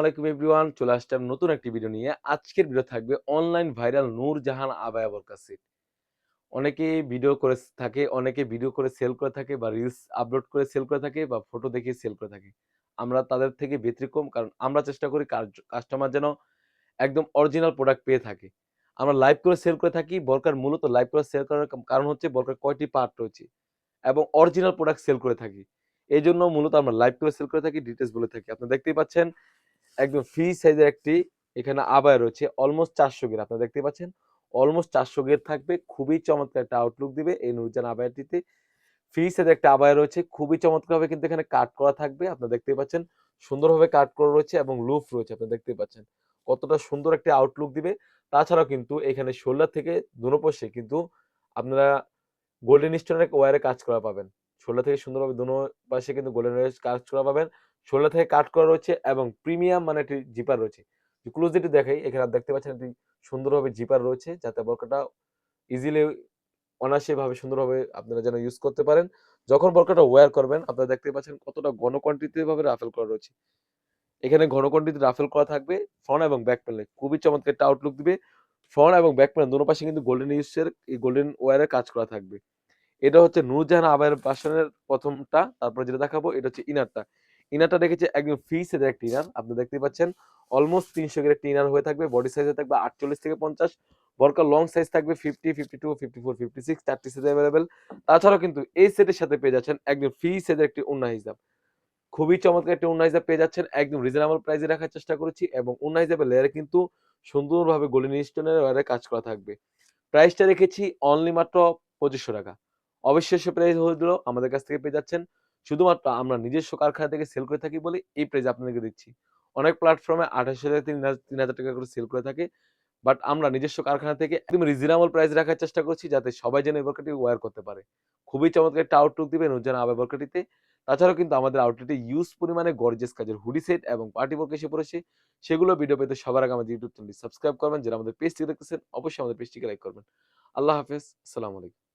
আলাইকুম এভরিওয়ান, চলে আসলাম নতুন একটি ভিডিও নিয়ে। আজকের ভিডিও থাকবে অনলাইন ভাইরাল নূর জাহান আবায়া বোরকা সেট অনেকে ভিডিও করে থাকে, অনেকে ভিডিও করে সেল করে থাকে বা রিলস আপলোড করে সেল করে থাকে বা ফটো দেখিয়ে সেল করে থাকে। আমরা তাদের থেকে ব্যতিক্রম, কারণ আমরা চেষ্টা করি কাস্টমার যেন একদম অরিজিনাল প্রোডাক্ট পেয়ে থাকে। আমরা লাইভ করে সেল করে থাকি, বরকার মূলত লাইভ করে সেল করার কারণ হচ্ছে বরকার কয়টি পার্ট রয়েছে এবং অরিজিনাল প্রোডাক্ট সেল করে থাকি। এই জন্য মূলত আমরা লাইভ করে সেল করে থাকি ডিটেলস বলে থাকি। আপনি দেখতেই পাচ্ছেন একদম ফ্রি সাইজের একটি এখানে আবায় রয়েছে অলমোস্ট চারশো গের আপনারা দেখতে পাচ্ছেন অলমোস্ট চারশো গের থাকবে, খুবই চমৎকার একটা আউটলুক দিবে এই নুরজান আবায়াটিতে ফ্রি সাইজের একটা আবায় রয়েছে, খুবই চমৎকারভাবে কিন্তু এখানে কাট করা থাকবে, আপনারা দেখতেই পাচ্ছেন, সুন্দরভাবে কাট করা রয়েছে এবং লুফ রয়েছে, আপনারা দেখতেই পাচ্ছেন। কতটা সুন্দর একটা আউটলুক দিবে, তাছাড়াও কিন্তু এখানে শোল্ডার থেকে দুনোপাশে কিন্তু আপনারা গোল্ডেন স্টোনের ওয়ারে কাজ করা পাবেন। শোল্ডার থেকে সুন্দরভাবে দুনো পাশে কিন্তু গোল্ডেন ওয়ারে কাজ করা পাবেন। শোল্ডার থেকে কাট করা রয়েছে এবং প্রিমিয়াম মানে একটি জিপার রয়েছে। ক্লোজ যেটি দেখাই, এখানে দেখতে পাচ্ছেন একটি সুন্দরভাবে জিপার রয়েছে, যাতে বরকাটা ইজিলি অনায়াসে ভাবে সুন্দরভাবে আপনারা যেন ইউজ করতে পারেন। যখন বরকাটা ওয়্যার করবেন, আপনারা দেখতে পাচ্ছেন কতটা ঘন ভাবে রাফেল করা রয়েছে। এখানে ঘন কোয়ান্টিটি রাফেল করা থাকবে ফ্রন্ট এবং ব্যাক প্যানেলে খুবই চমৎকার একটা আউটলুক দিবে। ফ্রন্ট এবং ব্যাক প্যানেল দুটো পাশে কিন্তু গোল্ডেন ইউসের এই গোল্ডেন ওয়্যারের কাজ করা থাকবে। এটা হচ্ছে নূরজাহান আবায়ের বাসনের প্রথমটা, তারপরে যেটা দেখাবো, এটা হচ্ছে ইনারটা ইনারটা রেখেছে একদম ফ্রি সাইজের একটা ইনার আপনি দেখতে পাচ্ছেন। অলমোস্ট তিনশো গ্রেড ইনার হয়ে থাকবে বডি সাইজে থাকবে আটচল্লিশ থেকে পঞ্চাশ, বরকার লং সাইজ থাকবে fifty fifty two fifty four fifty six চারটি সাইজ অ্যাভেলেবেল তাছাড়াও কিন্তু এই সেটের সাথে পেয়ে যাচ্ছেন একদম ফ্রি সাইজের একটি উন্না হিসাব। খুবই চমৎকার একটি উন্না হিসাব পেয়ে যাচ্ছেন, একদম রিজনেবল প্রাইসে রাখার চেষ্টা করেছি এবং উন্না হিসাবে লেয়ারে কিন্তু সুন্দরভাবে গোল্ডেন স্টোনের ওয়ারে কাজ করা থাকবে। প্রাইসটা রেখেছি অনলি মাত্র পঁচিশশো টাকা। অবিশ্বাস্য প্রাইস হলো আমাদের কাছ থেকে পেয়ে যাচ্ছেন শুধুমাত্র আমরা নিজস্ব কারখানা থেকে সেল করে থাকি বলে এই প্রাইস আপনাদেরকে দিচ্ছি। অনেক প্ল্যাটফর্মে আঠাশ হাজার, তিন তিন হাজার টাকা করে সেল করে থাকে। বাট আমরা নিজস্ব কারখানা থেকে একদম রিজনেবল প্রাইস রাখার চেষ্টা করছি যাতে সবাই যেন এই বরকাটি ওয়ার করতে পারে। খুবই চমৎকার একটা আউটলুক দিবেন উজ্জান আবে বরকাটিতে তাছাড়াও কিন্তু আমাদের আউটলেটে ইউজ পরিমাণে গর্জেস কাজের হুডি সেট এবং পার্টি বোর্ক এসে পড়েছে। সেগুলো ভিডিও পেতে সবার আগে আমাদের ইউটিউব চ্যানেলটি সাবস্ক্রাইব করবেন। যারা আমাদের পেজটিকে দেখতেছেন, অবশ্যই আমাদের পেজটিকে লাইক করবেন। আল্লাহ হাফেজ। আসসালামু আলাইকুম।